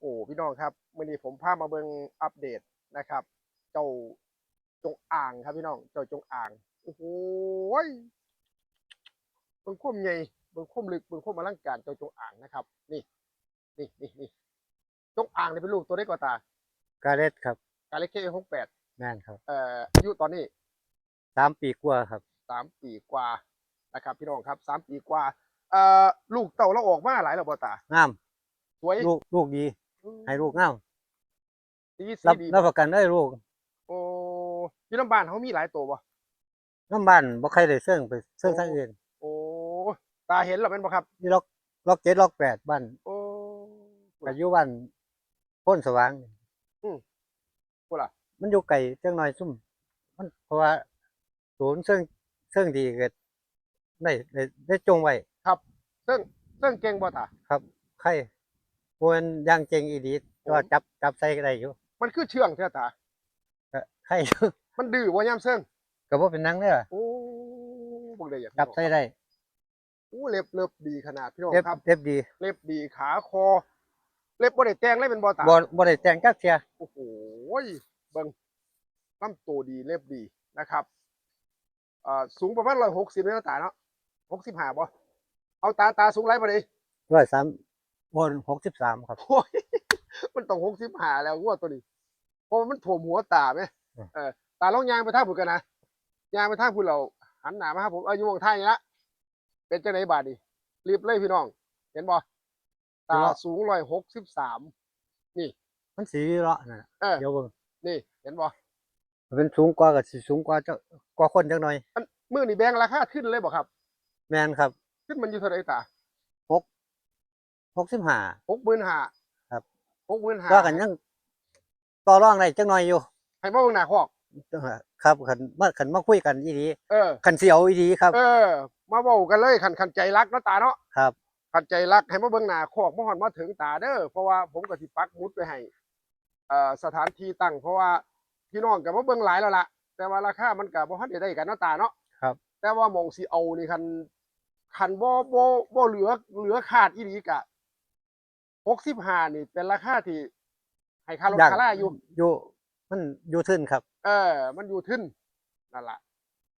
โอ้พี่น้องครับมื่อนี้ผมพามาเบิ่งอัปเดตนะครับ เจ้าจงอ่างครับพี่น้อง เจ้าจงอ่างโอ้โหยเบิ่งคุ้มใหญ่เบิ่งคุ้มลึกเบิ่งคุ้มอลังการเจ้าจงอ่างนะครับ นี่นี่นี่นี่จงอ่างนี่เป็นลูกตัวได้กว่าตากาเล็ดครับกาเล็กเคหกแปดแม่นครับเอ่ออายุตอนนี้สามปีกว่าครับสามปีกว่านะครับ พี่น้องครับสามปีกว่าเอ่อลูกเต่าเราออกมาหลายแล้วบ่ตางามสวยลูกลูกดี ให้ลูกงามดีสีรับดีรับประกันได้ลูกโอ้อยี่ลำบานเขามีหลายตัวบ่น้ำบ้านบ่ใครได้เสื่องไปเสื่องทางอื่นโอ้ตาเห็นหรอเป็นบ่ครับ นี่ล็อกล็อกเจ็ดล็อกแปดบ้านโอ้อายุบ้านพ้นสว่างพูดล่ะมันอยู่ไกลจังหน่อยซุ่ม มันเพราะว่าศูนย์เสื่องเสื่องดีเกิดได้ได้ได้จงไว้ ซึ่งซึ่งเก่งบ่ตาครับใคร มวนย่างเจงอีดีก็จับจับใส่ก็ได้อยู่มันคือเชื่องแท้ตาก็ใครอยู่มันดื้อบ่ยามเซิงก็บ่เป็นหนังเด้อโอ้บ่ได้อย่างจับใส่ได้โอ้เล็บเล็บดีขนาดพี่น้องเล็บครับ เล็บดี เล็บดีขาคอ เล็บบ่ได้แต่งเลยเป็นบ่ตาบ่บ่ได้แต่งจักเที่ยโอ้โหเบิ่งลำตัวดีเล็บดีนะครับเอ่อสูงประมาณ160เมตรตาเนาะ65บ่เอาตาตาสูงไรบ่ได้ร้อยสาม บนหกสิบสามครับ โอ้ยมันต้องหกสิบหาแล้ววัวตัวนี้เพราะว่ามันถ่วมหัวตาไหมอืมเออตาลองยางไปทางผุนกันนะยางไปทางผุนเราหันหน้ามาครับผมอายุวงท่ายนี่ละเป็นจังไหนบาดนีรีบเลยพี่น้อง เห็นบ่ตาสูงร้อยหกสิบสามมันสีเลาะน่ะเออเดี๋ยวเบิ่งนี่ เห็นบ่มันเป็นสูงกว่ากับสิสูงกว่าเจ้ากว่าคนจังหน่อยมือนี่แบงราคาขึ้นเลยบ่ครับ แม่นครับ ขึ้นมันอยู่เท่าไหร่ตา หกสิบห้าหกหมื่นห้าครับหกหมื่นห้าก็กันยังต่อรองได้จังหน่อยอยู่ให้มาเบิ่งหน้าคอกครับขันมาขันมาคุยกันอีดีเออขันเสียวอีดีครับ เออ มาเว้ากันเลยขันขันใจรักเนาะตาเนาะครับขัดใจรักให้มาเบิ่งหน้าคอกมาฮอดมาถึงตาเด้อเพราะว่าผมก็สิปักหมุดไปให้เอ่อสถานที่ตั้งเพราะว่าพี่น้องก็มาเบิ่งหลายแล้วล่ะ แต่ว่าราคามันก็บ่ทันได้ได้กันเนาะตาเนาะครับ แต่ว่าหมองสิเอานี่คันคันบ่บ่บ่เหลือเหลือขาดอีหลีกะ 65นี่เป็นราคาที่ให้ค่ารถย่างค่าล่าอยู่ อยู่มันอยู่ทึนครับ เออ มันอยู่ทึ่นนั่นล่ะ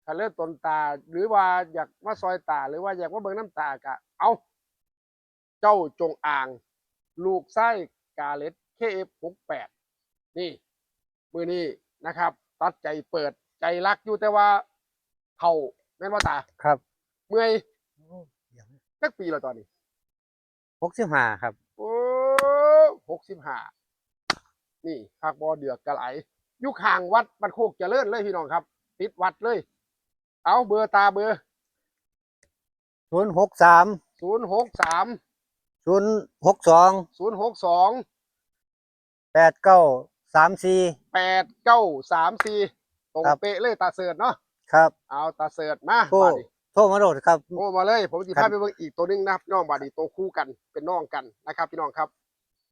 ถ้าเลือต้นตา หรือว่าอยากมาซอยตา หรือว่าอยากมาเบิ่งน้ำตากะ เอา เจ้าจงอ่าง ลูกไส้กาเลตเคเอฟหกแปดนี่ มือนี้นะครับ ตัดใจเปิดใจรักอยู่แต่ว่าเท่าแม่นว่าตา ครับ เมื่อยสักปีแล้วตอนนี้ หกสิบห้าครับโอ้หกสิบห้านี่ภาคบอเดือกกระไหลอยู่ข้างวัดบันโคกเจริญเลยพี่น้องครับ ติดวัดเลย เอาเบอร์ตาเบอร์ศูนย์หกสามศูนย์หกสามศูนย์หกสองศูนย์หกสองแปดเก้าสามสี่แปดเก้าสามสี่ตรงครับเป๊ะเลยตาเสิร์ตเนาะครับ เอาตาเสิร์ตมาโทรบาดนี้ โทรมาโหลดครับ โอ้มาเลย ผมจะครัพาบไปเบิ่งอีกตัวหนึงนะครับพี่น้องบาดนีตัวคู่กันเป็นน้องกันนะครับพี่น้องครับ